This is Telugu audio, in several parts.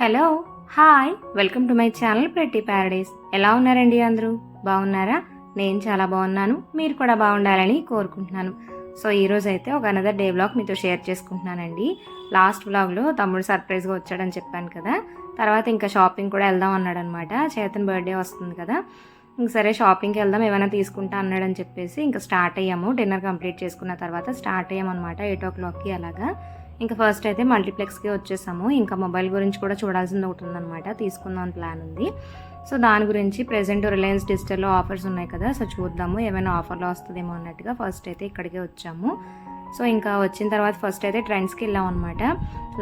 Hello hi welcome to my channel pretty paradise ఎలా ఉన్నారండి అందరూ? బాగున్నారా? నేను చాలా బాగున్నాను. మీరు కూడా బాగుండాలని కోరుకుంటున్నాను. సో ఈరోజు అయితే ఒక అనదర్ డే బ్లాగ్ మీతో షేర్ చేసుకుంటున్నానండి. లాస్ట్ బ్లాగ్లో తమ్ముడు సర్ప్రైజ్గా వచ్చాడని చెప్పాను కదా. తర్వాత ఇంకా షాపింగ్ కూడా వెళ్దాం అన్నాడు అనమాట చేతన్ బర్త్డే వస్తుంది కదా. ఇంక సరే షాపింగ్కి వెళ్దాం ఏమైనా తీసుకుంటా అన్నాడని చెప్పేసి ఇంకా స్టార్ట్ అయ్యాము. డిన్నర్ కంప్లీట్ చేసుకున్న తర్వాత స్టార్ట్ అయ్యామన్నమాట ఎయిట్ ఓ క్లాక్కి అలాగా. ఇంకా ఫస్ట్ అయితే మల్టీప్లెక్స్కి వచ్చేసాము. ఇంకా మొబైల్ గురించి కూడా చూడాల్సింది ఒకటి ఉందన్నమాట. తీసుకుందాం ప్లాన్ ఉంది. సో దాని గురించి ప్రెసెంట్ రిలయన్స్ డిజిటల్లో ఆఫర్స్ ఉన్నాయి కదా సో చూద్దాము. ఏమైనా ఆఫర్లో వస్తుందేమో అన్నట్టుగా ఫస్ట్ అయితే ఇక్కడికే వచ్చాము. సో ఇంకా వచ్చిన తర్వాత ఫస్ట్ అయితే ట్రెండ్స్కి వెళ్ళాం అనమాట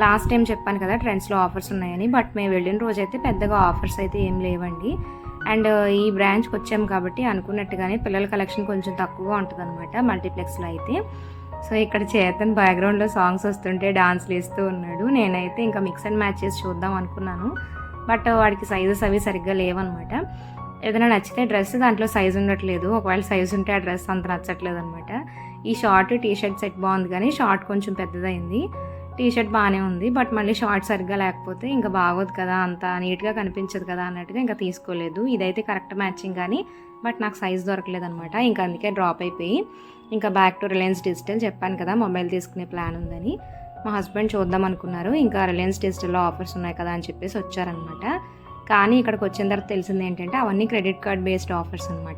లాస్ట్ టైం చెప్పాను కదా ట్రెండ్స్లో ఆఫర్స్ ఉన్నాయని బట్ మేము వెళ్ళిన రోజు అయితే పెద్దగా ఆఫర్స్ అయితే ఏం లేవండి. అండ్ ఈ బ్రాంచ్కి వచ్చాము కాబట్టి అనుకున్నట్టుగానే పిల్లల కలెక్షన్ కొంచెం తక్కువగా ఉంటుంది అనమాట మల్టీప్లెక్స్లో అయితే. సో ఇక్కడ చేతన్ బ్యాక్గ్రౌండ్లో సాంగ్స్ వస్తుంటే డాన్స్లు వేస్తూ ఉన్నాడు. నేనైతే ఇంకా మిక్స్ అండ్ మ్యాచ్ చేసి చూద్దాం అనుకున్నాను. బట్ వాడికి సైజెస్ అవి సరిగ్గా లేవన్నమాట. ఏదైనా నచ్చితే డ్రెస్ దాంట్లో సైజు ఉండట్లేదు. ఒకవేళ సైజు ఉంటే ఆ డ్రెస్ అంత నచ్చట్లేదు అనమాట ఈ షార్ట్ టీ షర్ట్ సెట్ బాగుంది కానీ షార్ట్ కొంచెం పెద్దదైంది. టీ షర్ట్ బాగానే ఉంది బట్ మళ్ళీ షార్ట్ సరిగ్గా లేకపోతే ఇంకా బాగోదు కదా అంత నీట్గా కనిపించదు కదా అన్నట్టుగా ఇంకా తీసుకోలేదు. ఇదైతే కరెక్ట్ మ్యాచింగ్ కానీ బట్ నాకు సైజ్ దొరకలేదు అనమాట ఇంకా అందుకే డ్రాప్ అయిపోయి ఇంకా బ్యాక్ టు రిలయన్స్ డిజిటల్ చెప్పాను కదా మొబైల్ తీసుకునే ప్లాన్ ఉందని. మా హస్బెండ్ చూద్దాం అనుకున్నారు ఇంకా రిలయన్స్ డిజిటల్లో ఆఫర్స్ ఉన్నాయి కదా అని చెప్పేసి వచ్చారనమాట. కానీ ఇక్కడికి వచ్చిన తర్వాత తెలిసింది ఏంటంటే అవన్నీ క్రెడిట్ కార్డ్ బేస్డ్ ఆఫర్స్ అనమాట.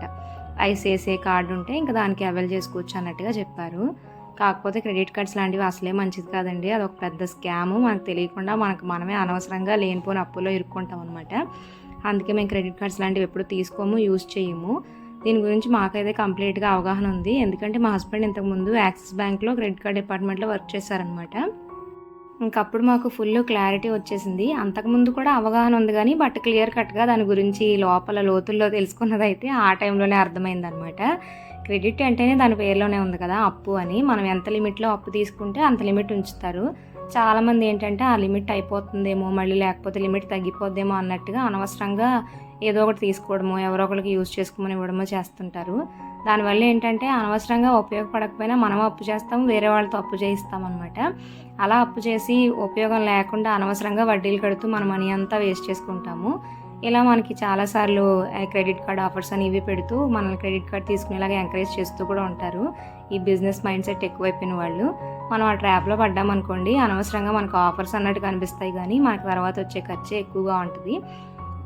ఐసిఐసిఐ కార్డు ఉంటే ఇంకా దానికి అవైల్ చేసుకోవచ్చు అన్నట్టుగా చెప్పారు. కాకపోతే క్రెడిట్ కార్డ్స్ లాంటివి అసలే మంచిది కాదండి అదొక పెద్ద స్కాము మనకు తెలియకుండా మనకు మనమే అనవసరంగా లేనిపోని అప్పులో ఇరుక్కుంటాం అనమాట అందుకే మేము క్రెడిట్ కార్డ్స్ లాంటివి ఎప్పుడు తీసుకోము యూజ్ చేయము. దీని గురించి మాకైతే కంప్లీట్గా అవగాహన ఉంది. ఎందుకంటే మా హస్బెండ్ ఇంతకుముందు యాక్సిస్ బ్యాంక్లో క్రెడిట్ కార్డ్ డిపార్ట్మెంట్లో వర్క్ చేశారనమాట ఇంకప్పుడు మాకు ఫుల్ క్లారిటీ వచ్చేసింది. అంతకుముందు కూడా అవగాహన ఉంది కానీ బట్ క్లియర్ కట్గా దాని గురించి లోపల లోతుల్లో తెలుసుకున్నది అయితే ఆ టైంలోనే అర్థమైందనమాట క్రెడిట్ అంటేనే దాని పేరులోనే ఉంది కదా అప్పు అని. మనం ఎంత లిమిట్లో అప్పు తీసుకుంటే అంత లిమిట్ ఉంచుతారు. చాలామంది ఏంటంటే ఆ లిమిట్ అయిపోతుందేమో మళ్ళీ లేకపోతే లిమిట్ తగ్గిపోద్దేమో అన్నట్టుగా అనవసరంగా ఏదో ఒకటి తీసుకోవడమో ఎవరో ఒకరికి యూజ్ చేసుకోమని ఇవ్వడమో చేస్తుంటారు. దానివల్ల ఏంటంటే అనవసరంగా ఉపయోగపడకపోయినా మనం అప్పు చేస్తాం వేరే వాళ్ళతో అప్పు చేయిస్తాం అనమాట అలా అప్పు చేసి ఉపయోగం లేకుండా అనవసరంగా వడ్డీలు కడుతూ మన మనీ అంతా వేస్ట్ చేసుకుంటాము. ఇలా మనకి చాలాసార్లు క్రెడిట్ కార్డ్ ఆఫర్స్ అని ఇవి పెడుతూ మనల్ని క్రెడిట్ కార్డ్ తీసుకునేలాగా ఎంకరేజ్ చేస్తూ కూడా ఉంటారు. ఈ బిజినెస్ మైండ్ సెట్ ఎక్కువైపోయిన వాళ్ళు. మనం ఆ ట్రాప్లో పడ్డామనుకోండి అనవసరంగా మనకు ఆఫర్స్ అన్నట్టు కనిపిస్తాయి కానీ మనకు తర్వాత వచ్చే ఖర్చే ఎక్కువగా ఉంటుంది.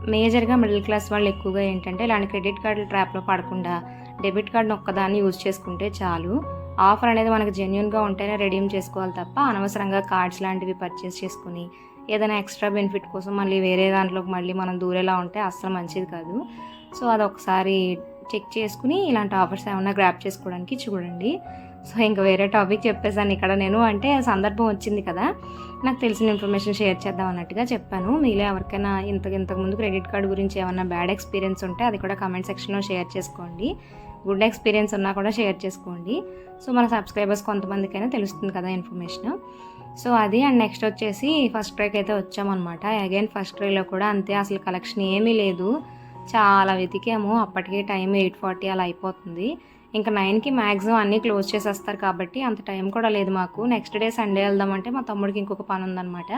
మేజర్గా మిడిల్ క్లాస్ వాళ్ళు ఎక్కువగా ఏంటంటే ఇలాంటి క్రెడిట్ కార్డుల ట్రాప్లో పడకుండా డెబిట్ కార్డును ఒక్కదాన్ని యూజ్ చేసుకుంటే చాలు. ఆఫర్ అనేది మనకు జెన్యున్గా ఉంటేనే రెడీమ్ చేసుకోవాలి తప్ప అనవసరంగా కార్డ్స్ లాంటివి పర్చేస్ చేసుకుని ఏదైనా ఎక్స్ట్రా బెనిఫిట్ కోసం మళ్ళీ వేరే దాంట్లోకి మళ్ళీ మనం దూరేలా ఉంటే అస్సలు మంచిది కాదు. సో అది ఒకసారి చెక్ చేసుకుని ఇలాంటి ఆఫర్స్ ఏమైనా గ్రాప్ చేసుకోవడానికి చూడండి. సో ఇంకా వేరే టాపిక్ చెప్పేసాను ఇక్కడ నేను. అంటే సందర్భం వచ్చింది కదా నాకు తెలిసిన ఇన్ఫర్మేషన్ షేర్ చేద్దాం అన్నట్టుగా చెప్పాను. మీలో ఎవరికైనా ఇంత ఇంతకుముందు క్రెడిట్ కార్డు గురించి ఏమైనా బ్యాడ్ ఎక్స్పీరియన్స్ ఉంటే అది కూడా కమెంట్ సెక్షన్లో షేర్ చేసుకోండి. గుడ్ ఎక్స్పీరియన్స్ ఉన్నా కూడా షేర్ చేసుకోండి. సో మన సబ్స్క్రైబర్స్ కొంతమందికైనా తెలుస్తుంది కదా ఇన్ఫర్మేషన్. సో అది అండ్ నెక్స్ట్ వచ్చేసి ఫస్ట్ ట్రైకి అయితే వచ్చామన్నమాట. అగైన్ ఫస్ట్ ట్రైలో కూడా అంతే అసలు కలెక్షన్ ఏమీ లేదు. చాలా వెతికాము. అప్పటికే టైం ఎయిట్ ఫార్టీ అలా అయిపోతుంది. ఇంకా నైన్కి మ్యాక్సిమం అన్నీ క్లోజ్ చేసేస్తారు కాబట్టి అంత టైం కూడా లేదు మాకు. నెక్స్ట్ డే సండే వెళ్దామంటే మా తమ్ముడికి ఇంకొక పని ఉందన్నమాట.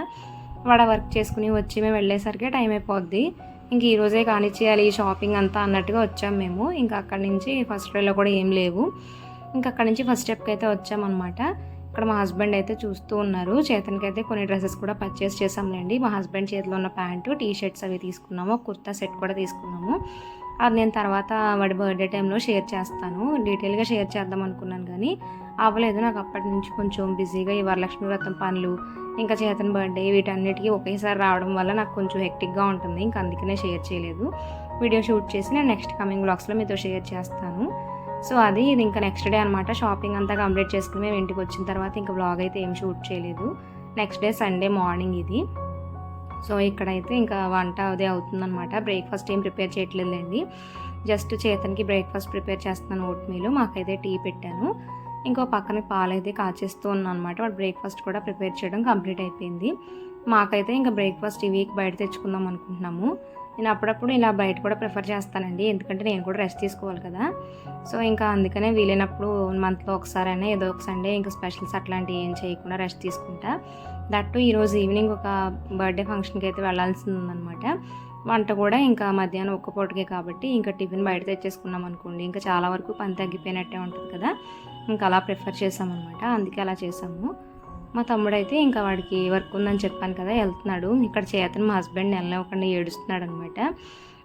వాడ వర్క్ చేసుకుని వచ్చి మేము వెళ్ళేసరికి టైం అయిపోద్ది. ఇంక ఈరోజే కానిచ్చేయాలి ఈ షాపింగ్ అంతా అన్నట్టుగా వచ్చాం మేము. ఇంకా అక్కడి నుంచి ఫస్ట్ డేలో కూడా ఏం లేవు. ఇంకా అక్కడి నుంచి ఫస్ట్ స్టెప్కి అయితే వచ్చామన్నమాట. ఇక్కడ మా హస్బెండ్ అయితే చూస్తూ ఉన్నారు. చేతనికి అయితే కొన్ని డ్రెస్సెస్ కూడా పర్చేస్ చేసాంలేండి మా హస్బెండ్ చేతిలో ఉన్న ప్యాంటు టీ షర్ట్స్ అవి తీసుకున్నాము. కుర్తా సెట్ కూడా తీసుకున్నాము. అది నేను తర్వాత వాడి బర్త్డే టైంలో షేర్ చేస్తాను. డీటెయిల్గా షేర్ చేద్దాం అనుకున్నాను కానీ అవ్వలేదు. నాకు అప్పటి నుంచి కొంచెం బిజీగా ఈ వరలక్ష్మి వ్రతం పనులు ఇంకా చేతన్ బర్త్డే వీటన్నిటికీ ఒకేసారి రావడం వల్ల నాకు కొంచెం హెక్టిక్గా ఉంటుంది. ఇంకా అందుకనే షేర్ చేయలేదు. వీడియో షూట్ చేసి నేను నెక్స్ట్ కమింగ్ బ్లాగ్స్లో మీతో షేర్ చేస్తాను. సో అది ఇది ఇంకా నెక్స్ట్ డే అనమాట షాపింగ్ అంతా కంప్లీట్ చేసుకుని మేము ఇంటికి వచ్చిన తర్వాత ఇంకా బ్లాగ్ అయితే ఏం షూట్ చేయలేదు. నెక్స్ట్ డే సండే మార్నింగ్ ఇది. సో ఇక్కడైతే ఇంకా వంట అదే అవుతుందన్నమాట. బ్రేక్ఫాస్ట్ ఏం ప్రిపేర్ చేయట్లేదండి జస్ట్ చేతనికి బ్రేక్ఫాస్ట్ ప్రిపేర్ చేస్తున్నాను ఓట్ మీల్ మాకైతే టీ పెట్టాను. ఇంకో పక్కన పాలు అయితే కాచేస్తూ ఉన్నాను అనమాట వాడు బ్రేక్ఫాస్ట్ కూడా ప్రిపేర్ చేయడం కంప్లీట్ అయిపోయింది. మాకైతే ఇంకా బ్రేక్ఫాస్ట్ ఈ వీక్ బయట తెచ్చుకుందాం అనుకుంటున్నాము. నేను అప్పుడప్పుడు ఇలా బయట కూడా ప్రిఫర్ చేస్తానండి. ఎందుకంటే నేను కూడా రెస్ట్ తీసుకోవాలి కదా. సో ఇంకా అందుకనే వీలైనప్పుడు మంత్లో ఒకసారైనా ఏదో ఒక సండే ఇంకా స్పెషల్స్ అట్లాంటివి ఏం చేయకుండా రెస్ట్ తీసుకుంటా. దట్టు ఈరోజు ఈవినింగ్ ఒక బర్త్డే ఫంక్షన్కి అయితే వెళ్ళాల్సింది ఉందన్నమాట వంట కూడా ఇంకా మధ్యాహ్నం ఒక్క పూటకే కాబట్టి ఇంకా టిఫిన్ బయట తెచ్చేసుకున్నాం అనుకోండి. ఇంకా చాలా వరకు పని తగ్గిపోయినట్టే ఉంటుంది కదా. ఇంకా అలా ప్రిఫర్ చేసామన్నమాట అందుకే అలా చేసాము. మా తమ్ముడు అయితే ఇంకా వాడికి వర్క్ ఉందని చెప్పాను కదా వెళ్తున్నాడు. ఇక్కడ చేతను మా హస్బెండ్ నెలనివ్వకుండా ఏడుస్తున్నాడు అనమాట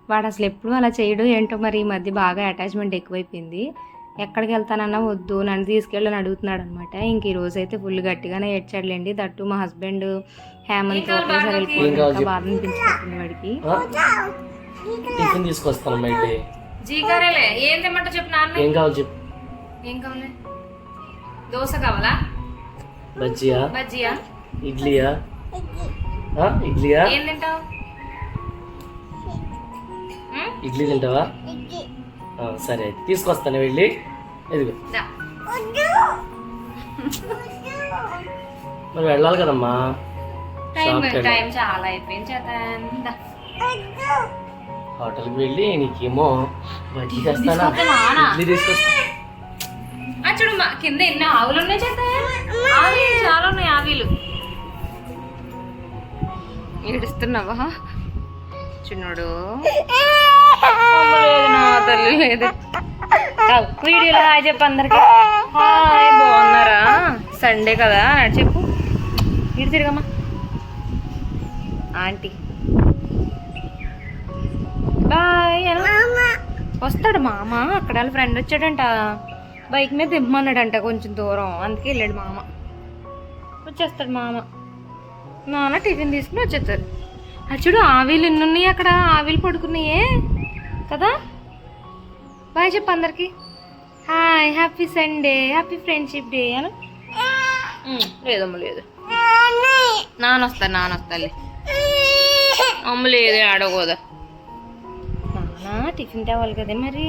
వాడు అసలు ఎప్పుడు అలా చేయడు ఏంటో మరి ఈ మధ్య బాగా అటాచ్మెంట్ ఎక్కువైపోయింది. ఎక్కడికి వెళ్తానన్నా వద్దు నన్ను తీసుకెళ్ళని అడుగుతున్నాడు అనమాట ఇంక ఈ రోజు అయితే ఫుల్ గట్టిగానే ఏడ్చాడులేండి. దట్టు మా హస్బెండ్ హేమంత్ ఒకేసారి వెళ్ళిపోయింది ఏం కావాలి ఇంకా బాధ అనిపించుకుంటుంది వాడికి. ఆ? టిఫిన్ తీసుకొస్తాను అయితే జీకారేలే ఏం తెమ్మంటో చెప్పు నాన్న. ఏం కావాలి చెప్పు. ఏం కావాలి? దోశ కావాలా? బజ్జియా? బజ్జియా? ఇడ్లీయా? ఆ? ఇడ్లీయా? ఏం తింటావు? ఇడ్లీ తింటావా? సరే అయితే తీసుకొస్తాను వెళ్ళి. ఇదిగో. మరి వెళ్ళాలి కదమ్మా. హోటల్కి వెళ్ళి నీకేమో బజ్జీ తెస్తానా? తీసుకొస్తావా, నాన్న? ఇడ్లీ తీసుకొస్తా. ఆ చూడు మా కింద ఎన్ని ఆవులు ఉన్నాయి చేత ఆవులు చాలా ఉన్నాయి ఆవులు. ఏడుస్తున్నావా? చిన్నోడు లేదు నా తల్లి లేదు. వీడియోలో హాయ్ చెప్పు అందరికి. హాయ్ బాగున్నారా? సండే కదా అని చెప్పు. ఇటు తిరగమ్మా. ఆంటీ. బాయ్ వస్తాడు మామ అక్కడ వాళ్ళ ఫ్రెండ్ వచ్చాడంట. బైక్ మీద దిమ్మన్నాడంట కొంచెం దూరం. అందుకే వెళ్ళాడు మామ. వచ్చేస్తాడు మామ. నాన్న టిఫిన్ తీసుకుని వచ్చేస్తారు. అది చూడు ఆవిలు ఎన్ని ఉన్నాయి అక్కడ? ఆవిలు పడుకున్నాయే. కదా? బాయ్ చెప్పు అందరికి. Hi happy Sunday happy friendship day అని. లేదమ్మ లేదు. నాన్న వస్తాలే అమ్మ లేదు ఆడకూడదు నాన్న టిఫిన్ తేవాలి కదా మరి.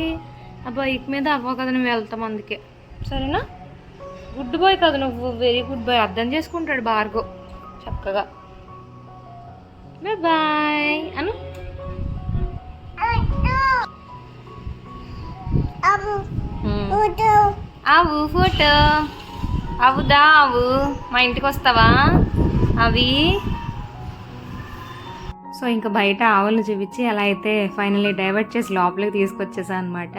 ఆ బైక్ మీద అవ్వవు కదా నువ్వు వెళ్తాం అందుకే. సరేనా? గుడ్ బాయ్ కదా నువ్వు వెరీ గుడ్ బాయ్ అర్థం చేసుకుంటాడు భార్గవ్ చక్కగా. బాయ్ అను. ఆవు. ఫోటో. అవుదా ఆవు? మా ఇంటికి వస్తావా? అవి? సో ఇంకా బయట ఆవులను చూపించి అలా అయితే ఫైనల్లీ డైవర్ట్ చేసి లోపలికి తీసుకొచ్చేసా అనమాట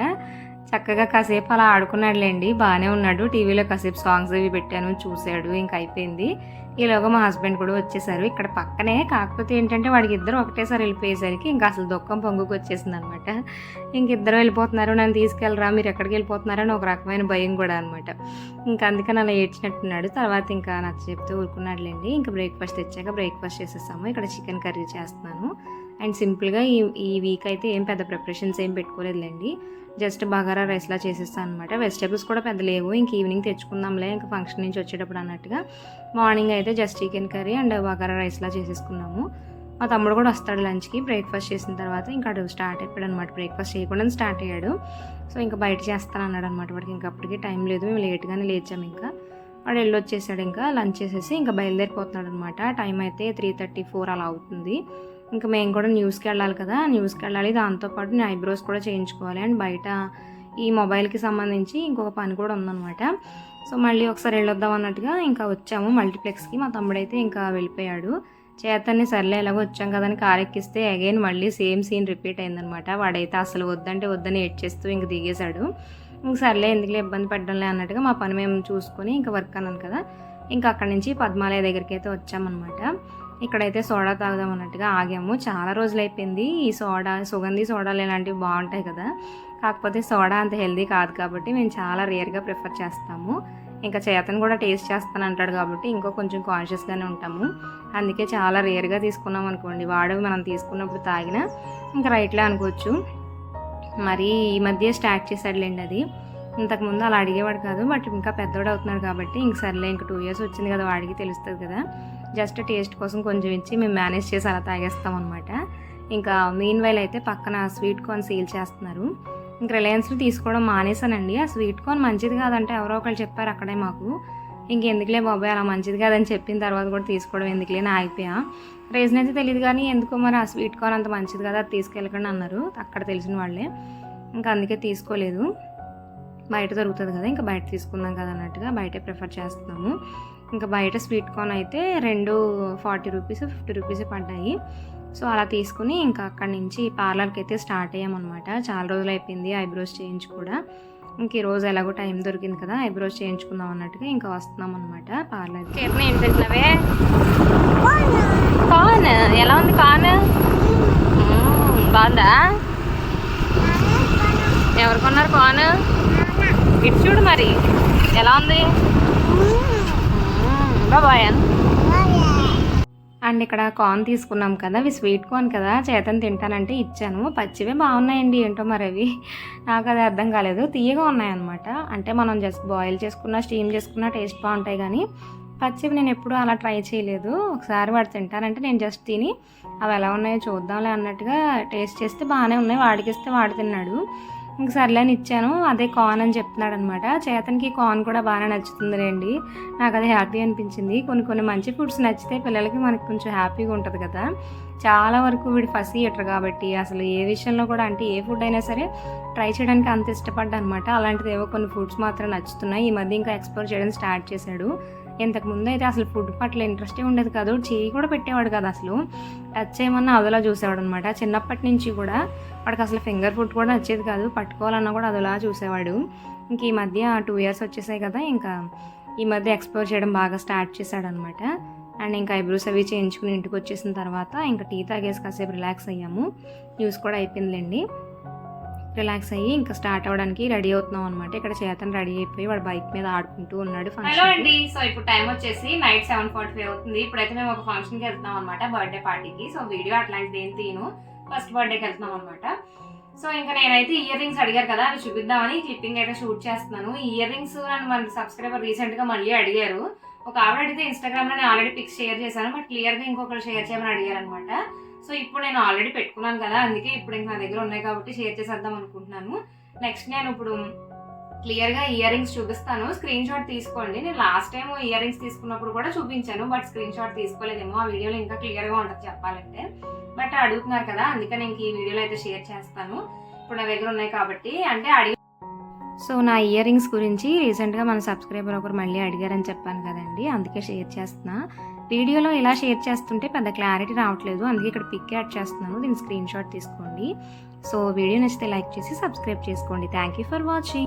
చక్కగా కాసేపు అలా ఆడుకున్నాడులేండి. బాగానే ఉన్నాడు. టీవీలో కాసేపు సాంగ్స్ అవి పెట్టాను చూశాడు ఇంకా అయిపోయింది. ఈలోగా మా హస్బెండ్ కూడా వచ్చేసారు. ఇక్కడ పక్కనే కాకపోతే ఏంటంటే వాడికి ఇద్దరు ఒకటేసారి వెళ్ళిపోయేసరికి ఇంకా అసలు దుఃఖం పొంగుకు వచ్చేసింది అనమాట ఇంకిద్దరు వెళ్ళిపోతున్నారు నన్ను తీసుకెళ్ళరా మీరు ఎక్కడికి వెళ్ళిపోతున్నారని ఒక రకమైన భయం కూడా అనమాట. ఇంకా అందుకని అలా ఏడ్చినట్టున్నాడు. తర్వాత ఇంకా నచ్చ చెప్తే ఊరుకున్నాడులేండి. ఇంకా బ్రేక్ఫాస్ట్ తెచ్చాక బ్రేక్ఫాస్ట్ చేసేసాము ఇక్కడ చికెన్ కర్రీ చేస్తున్నాను. అండ్ సింపుల్గా ఈ ఈ వీక్ అయితే ఏం పెద్ద ప్రిపరేషన్స్ ఏం పెట్టుకోలేదులేండి. జస్ట్ బగారా రైస్లా చేసేస్తాను అనమాట వెజిటేబుల్స్ కూడా పెద్ద లేవు. ఇంక ఈవినింగ్ తెచ్చుకుందాంలే. ఇంకా ఫంక్షన్ నుంచి వచ్చేటప్పుడు అన్నట్టుగా మార్నింగ్ అయితే just chicken curry and bagara రైస్లా చేసేసుకున్నాము. మా తమ్ముడు కూడా వస్తాడు లంచ్కి. బ్రేక్ఫాస్ట్ చేసిన తర్వాత ఇంకా అటు స్టార్ట్ అయిపోయాడు అనమాట బ్రేక్ఫాస్ట్ చేయకుండా స్టార్ట్ అయ్యాడు. సో ఇంకా బయట చేస్తాను అన్నాడు అనమాట వాడికి. ఇంకా అప్పటికి టైం లేదు. మేము లేట్గానే లేచాము ఇంకా. వాడు వెళ్ళి వచ్చేసాడు ఇంకా. లంచ్ చేసేసి ఇంకా బయలుదేరిపోతున్నాడు అనమాట టైం అయితే త్రీ థర్టీ ఫోర్ అలా అవుతుంది. ఇంకా మేము కూడా న్యూస్కి వెళ్ళాలి కదా న్యూస్కి వెళ్ళాలి. దాంతోపాటు నేను ఐబ్రోస్ కూడా చేయించుకోవాలి. అండ్ బయట ఈ మొబైల్కి సంబంధించి ఇంకొక పని కూడా ఉందన్నమాట. సో మళ్ళీ ఒకసారి వెళ్ళొద్దాం అన్నట్టుగా ఇంకా వచ్చాము. మల్టీప్లెక్స్కి మా తమ్ముడైతే ఇంకా వెళ్ళిపోయాడు. చేతన్ని సర్లే ఎలాగో వచ్చాం కదా అని ఎక్కిస్తే అగైన్ మళ్ళీ సేమ్ సీన్ రిపీట్ అయిందనమాట వాడైతే అసలు వద్దంటే వద్దని ఏడ్చేస్తూ ఇంక దిగేశాడు. ఇంక సర్లే ఎందుకులే ఇబ్బంది పెట్టడంలే అన్నట్టుగా మా పని మేము చూసుకొని ఇంకా వర్క్ అన్నాను కదా ఇంకా అక్కడి నుంచి పద్మాలయ దగ్గరికి అయితే వచ్చామన్నమాట. ఇక్కడైతే సోడా తాగుదాం అన్నట్టుగా ఆగాము. చాలా రోజులు అయిపోయింది ఈ సోడా సుగంధి సోడాలు ఇలాంటివి బాగుంటాయి కదా. కాకపోతే సోడా అంత హెల్దీ కాదు కాబట్టి మేము చాలా రేర్గా ప్రిఫర్ చేస్తాము. ఇంకా చేతను కూడా టేస్ట్ చేస్తాను అంటాడు కాబట్టి ఇంకో కొంచెం కాన్షియస్గానే ఉంటాము. అందుకే చాలా రేర్గా తీసుకున్నాం అనుకోండి. వాడు మనం తీసుకున్నప్పుడు తాగినా ఇంకా రైట్లే అనుకోవచ్చు. మరి ఈ మధ్య స్టార్ట్ చేశాడులేండి అది. ఇంతకుముందు అలా అడిగేవాడు కాదు. బట్ ఇంకా పెద్దోడు అవుతున్నాడు కాబట్టి ఇంక సర్లే ఇంక టూ ఇయర్స్ వచ్చింది కదా వాడికి తెలుస్తుంది కదా. జస్ట్ టేస్ట్ కోసం కొంచెం ఇచ్చి మేము మేనేజ్ చేసి అలా తాగేస్తాం అనమాట ఇంకా మెయిన్ వైల్ అయితే పక్కన స్వీట్ కార్న్ సేల్ చేస్తున్నారు. ఇంక రిలయన్స్లో తీసుకోవడం మానేశానండి. ఆ స్వీట్ కార్న్ మంచిది కాదంటే ఎవరో ఒకరు చెప్పారు అక్కడే మాకు. ఇంకెందుకులే బాబాయ్ అలా మంచిది కాదని చెప్పిన తర్వాత కూడా తీసుకోవడం ఎందుకులే అని ఆగిపోయా. రీజన్ అయితే తెలియదు కానీ ఎందుకో మరి ఆ స్వీట్ కార్న్ అంత మంచిది కదా అది తీసుకెళ్ళకండి అన్నారు. అక్కడ తెలిసిన వాళ్ళే. ఇంకా అందుకే తీసుకోలేదు. బయట దొరుకుతుంది కదా ఇంకా బయట తీసుకుందాం కదా అన్నట్టుగా బయటే ప్రిఫర్ చేస్తున్నాము. ఇంకా బయట స్వీట్ కార్న్ అయితే రెండు ఫార్టీ రూపీస్ ఫిఫ్టీ రూపీస్ పడ్డాయి. సో అలా తీసుకుని ఇంకా అక్కడి నుంచి పార్లర్కి అయితే స్టార్ట్ అయ్యామన్నమాట. చాలా రోజులు అయిపోయింది ఐబ్రోస్ చేయించి కూడా. ఇంక ఈరోజు ఎలాగో టైం దొరికింది కదా ఐబ్రోస్ చేయించుకుందాం అన్నట్టుగా ఇంకా వస్తున్నాం అనమాట పార్లర్ చీరని ఏం తింటున్నావే కాన్ ఎలా ఉంది కాన్ బాగుందా? ఎవరు కొన్నారు కాన్ ఇటు చూడు మరి. ఎలా ఉంది? బాయ్. అండ్ ఇక్కడ కార్న్ తీసుకున్నాం కదా అవి స్వీట్ కార్న్ కదా చేతను తింటానంటే ఇచ్చాను. పచ్చివే బాగున్నాయండి ఏంటో మరి అవి. నాకు అది అర్థం కాలేదు. తీయగా ఉన్నాయన్నమాట. అంటే మనం జస్ట్ బాయిల్ చేసుకున్న స్టీమ్ చేసుకున్న టేస్ట్ బాగుంటాయి కానీ పచ్చివి నేను ఎప్పుడూ అలా ట్రై చేయలేదు. ఒకసారి వాడు తింటానంటే నేను జస్ట్ తిని అవి ఎలా ఉన్నాయో చూద్దాంలే అన్నట్టుగా టేస్ట్ చేస్తే బాగానే ఉన్నాయి. వాడికిస్తే వాడు తిన్నాడు. ఇంక సర్లే అని ఇచ్చాను. అదే కార్న్ అని చెప్తున్నాడు అనమాట చేతనికి కార్న్ కూడా బాగా నచ్చుతుంది రండి నాకు అది హ్యాపీ అనిపించింది. కొన్ని కొన్ని మంచి ఫుడ్స్ నచ్చితే పిల్లలకి మనకి కొంచెం హ్యాపీగా ఉంటుంది కదా. చాలా వరకు వీడు ఫస్ట్ ఇయటర్ కాబట్టి అసలు ఏ విషయంలో కూడా అంటే ఏ ఫుడ్ అయినా సరే ట్రై చేయడానికి అంత ఇష్టపడ్డా అనమాట అలాంటిది ఏవో కొన్ని ఫుడ్స్ మాత్రం నచ్చుతున్నాయి. ఈ మధ్య ఇంకా ఎక్స్ప్లోర్ చేయడం స్టార్ట్ చేశాడు. ఇంతకు ముందు అయితే అసలు ఫుడ్ పట్ల ఇంట్రెస్టే ఉండేది కాదు. చేయి కూడా పెట్టేవాడు కాదు అసలు. టచ్ చేయమన్నా అదలా చూసేవాడు అనమాట చిన్నప్పటి నుంచి కూడా వాడికి అసలు ఫింగర్ ఫుడ్ కూడా నచ్చేది కాదు. పట్టుకోవాలన్నా కూడా అదలా చూసేవాడు. ఇంక ఈ మధ్య టూ ఇయర్స్ వచ్చేసాయి కదా ఇంకా ఈ మధ్య ఎక్స్ప్లోర్ చేయడం బాగా స్టార్ట్ చేశాడనమాట. అండ్ ఇంకా ఐబ్రోస్ అవి చేయించుకుని ఇంటికి వచ్చేసిన తర్వాత ఇంకా టీ తాగేసి కాసేపు రిలాక్స్ అయ్యాము. న్యూస్ కూడా అయిపోయిందిలేండి. రిలాక్స్ అయ్యి ఇంకా స్టార్ట్ అవ్వడానికి రెడీ అవుతున్నాం అనమాట. ఇక్కడ చేతను రెడీ అయిపోయి వాడు బైక్ మీద ఆడుకుంటూ ఉన్నాడు హలో అండి. సో ఇప్పుడు టైం వచ్చేసి నైట్ సెవెన్ ఫార్టీ ఫైవ్ అవుతుంది. ఇప్పుడైతే మేము ఒక ఫంక్షన్కి వెళ్తున్నాం అనమాట బర్త్డే పార్టీకి. సో వీడియో అట్లాంటిది ఏం తీను ఫస్ట్ బర్త్డేకి వెళ్తున్నాం అనమాట సో ఇంకా నేనైతే ఇయర్ రింగ్స్ అడిగారు కదా అవి చూపిద్దామని క్లిప్పింగ్ అయితే షూట్ చేస్తున్నాను. ఈ ఇయర్ రింగ్స్ నన్ను మన సబ్స్క్రైబర్ రీసెంట్గా మళ్ళీ అడిగారు. ఒక ఆవిడ అడిగితే ఇన్స్టాగ్రామ్లో నేను ఆల్రెడీ పిక్స్ షేర్ చేశాను బట్ క్లియర్గా ఇంకొకరు షేర్ చేయమని అడిగారు అనమాట సో ఇప్పుడు నేను ఆల్రెడీ పెట్టుకున్నాను కదా అందుకే ఇప్పుడు ఇంకా నా దగ్గర ఉన్నాయి కాబట్టి షేర్ చేసేద్దాం అనుకుంటున్నాను. నెక్స్ట్ నేను ఇప్పుడు క్లియర్గా ఇయర్ రింగ్స్ చూపిస్తాను. స్క్రీన్ షాట్ తీసుకోండి. నేను లాస్ట్ టైం ఇయర్ రింగ్స్ తీసుకున్నప్పుడు కూడా చూపించాను. బట్ స్క్రీన్ షాట్ తీసుకోలేదేమో. ఆ వీడియోలో ఇంకా క్లియర్గా ఉంటుంది చెప్పాలంటే. బట్ అడుగుతున్నారు కదా. అందుకని ఇంక ఈ వీడియోలో అయితే షేర్ చేస్తాను. ఇప్పుడు నా దగ్గర ఉన్నాయి కాబట్టి. అంటే అడిగి సో నా ఇయర్ రింగ్స్ గురించి రీసెంట్గా మన సబ్స్క్రైబర్ ఒకరు మళ్ళీ అడిగారని చెప్పాను కదండి. అందుకే షేర్ చేస్తున్నా. వీడియోలో ఇలా షేర్ చేస్తుంటే పెద్ద క్లారిటీ రావట్లేదు. అందుకే ఇక్కడ పిక్ యాడ్ చేస్తున్నాను. దీని స్క్రీన్ షాట్ తీసుకోండి. సో వీడియో నచ్చితే లైక్ చేసి సబ్స్క్రైబ్ చేసుకోండి. Thank you for watching.